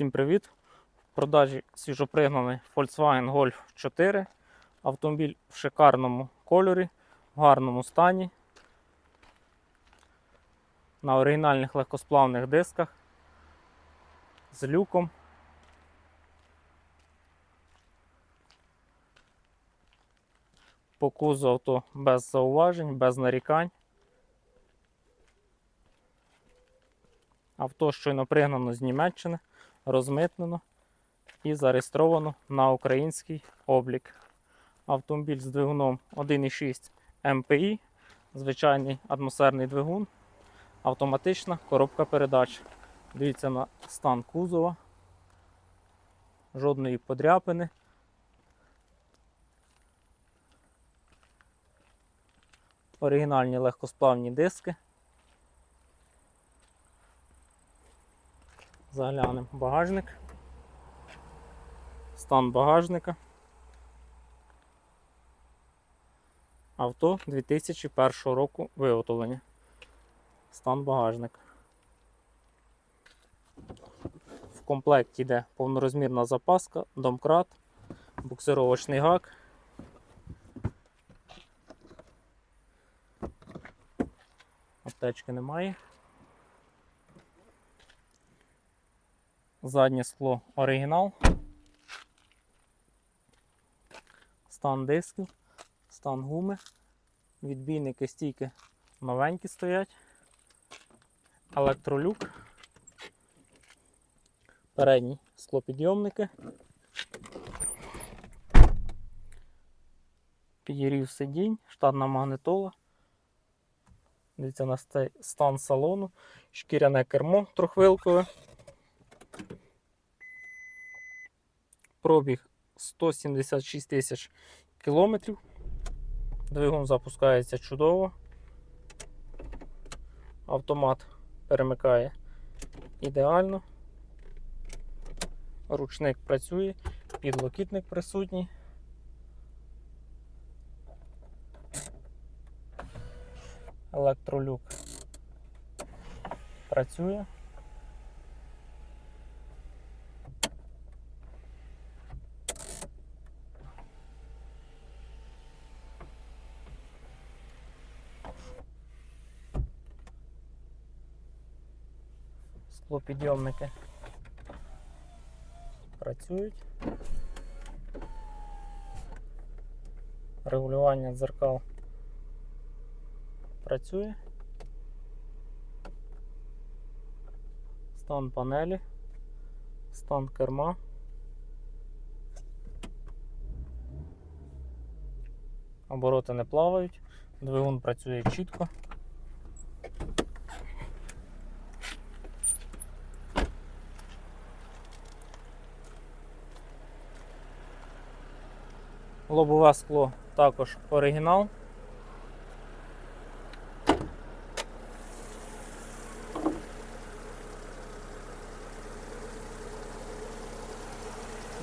Всім привіт! В продажі свіжопригнаний Volkswagen Golf 4. Автомобіль в шикарному кольорі, в гарному стані. На оригінальних легкосплавних дисках з люком. По кузу авто без зауважень, без нарікань. Авто щойно пригнано з Німеччини, розмитнено і зареєстровано на український облік. Автомобіль з двигуном 1,6 МПІ, звичайний атмосферний двигун, автоматична коробка передач. Дивіться на стан кузова, жодної подряпини. Оригінальні легкосплавні диски. Заглянемо багажник. Стан багажника. Авто 2001 року виготовлення. Стан багажника. В комплекті йде повнорозмірна запаска, домкрат, буксировочний гак. Аптечки немає. Заднє скло оригінал. Стан дисків, стан гуми. Відбійники стійки новенькі стоять. Електролюк. Передні склопідйомники. Підігрів сидінь, штатна магнитола. Дивіться на стан салону, шкіряне кермо трохвилкове. Пробіг 176 тисяч кілометрів. Двигун запускається чудово. Автомат перемикає ідеально. Ручник працює, підлокітник присутній. Електролюк працює. Склопідйомники працюють. Регулювання дзеркал працює. Стан панелі, стан керма. Обороти не плавають, двигун працює чітко. Лобове скло також оригінал.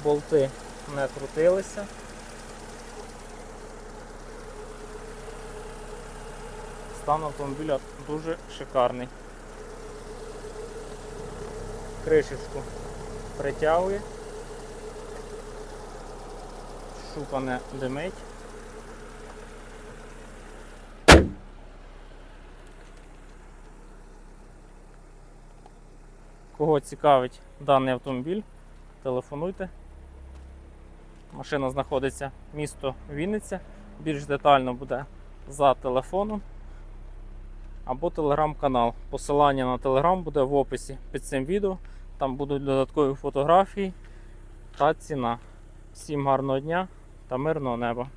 Болти не крутилися. Стан автомобіля дуже шикарний. Кришечку притягує. Шупа не димить. Кого цікавить даний автомобіль, телефонуйте. Машина знаходиться місто Вінниця. Більш детально буде за телефоном або телеграм-канал. Посилання на телеграм буде в описі під цим відео. Там будуть додаткові фотографії та ціна. Всім гарного дня та мирного неба!